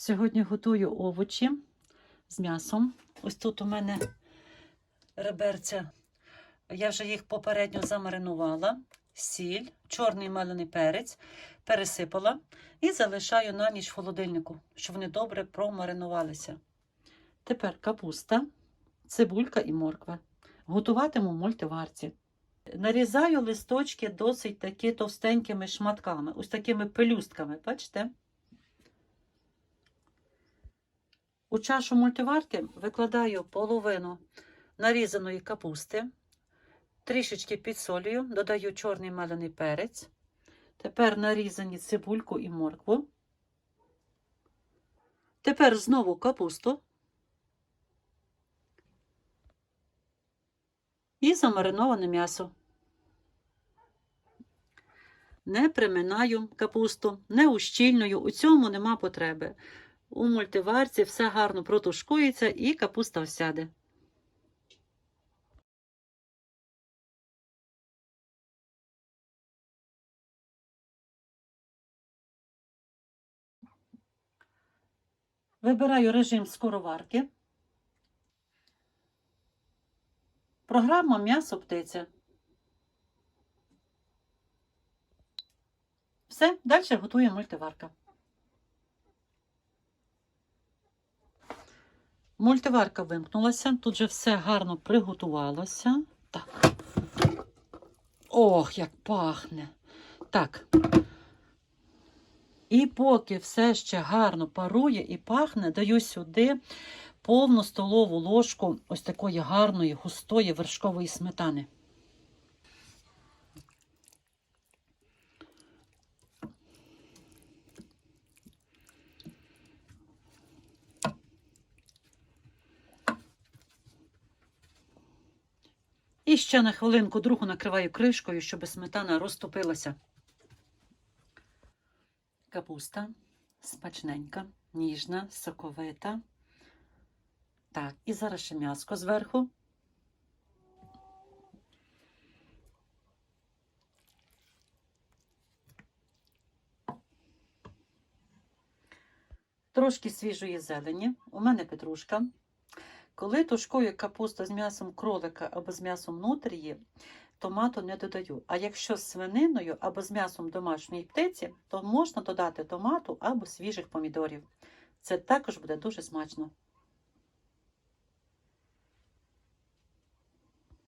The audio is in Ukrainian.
Сьогодні готую овочі з м'ясом. Ось тут у мене реберця. Я вже їх попередньо замаринувала. Сіль, чорний мелений перець, пересипала і залишаю на ніч в холодильнику, щоб вони добре промаринувалися. Тепер капуста, цибулька і морква. Готуватиму в мультиварці. Нарізаю листочки досить таки товстенькими шматками, ось такими пелюстками, бачите? У чашу мультиварки викладаю половину нарізаної капусти, трішечки підсолюю, додаю чорний мелений перець. Тепер нарізані цибульку і моркву. Тепер знову капусту. І замариноване м'ясо. Не приминаю капусту, не ущільную, у цьому нема потреби. У мультиварці все гарно протушкується і капуста осяде. Вибираю режим скороварки. Програма м'ясо птиця. Все, далі готує мультиварка. Мультиварка вимкнулася, тут же все гарно приготувалося. Так. Ох, як пахне. Так. І поки все ще гарно парує і пахне, даю сюди повну столову ложку ось такої гарної, густої вершкової сметани. І ще на хвилинку другу накриваю кришкою, щоб сметана розтопилася. Капуста смачненька, ніжна, соковита. Так, і зараз ще м'яско зверху. Трошки свіжої зелені. У мене петрушка. Коли тушкую капусту з м'ясом кролика або з м'ясом нутрії, томату не додаю. А якщо з свининою або з м'ясом домашньої птиці, то можна додати томату або свіжих помідорів. Це також буде дуже смачно.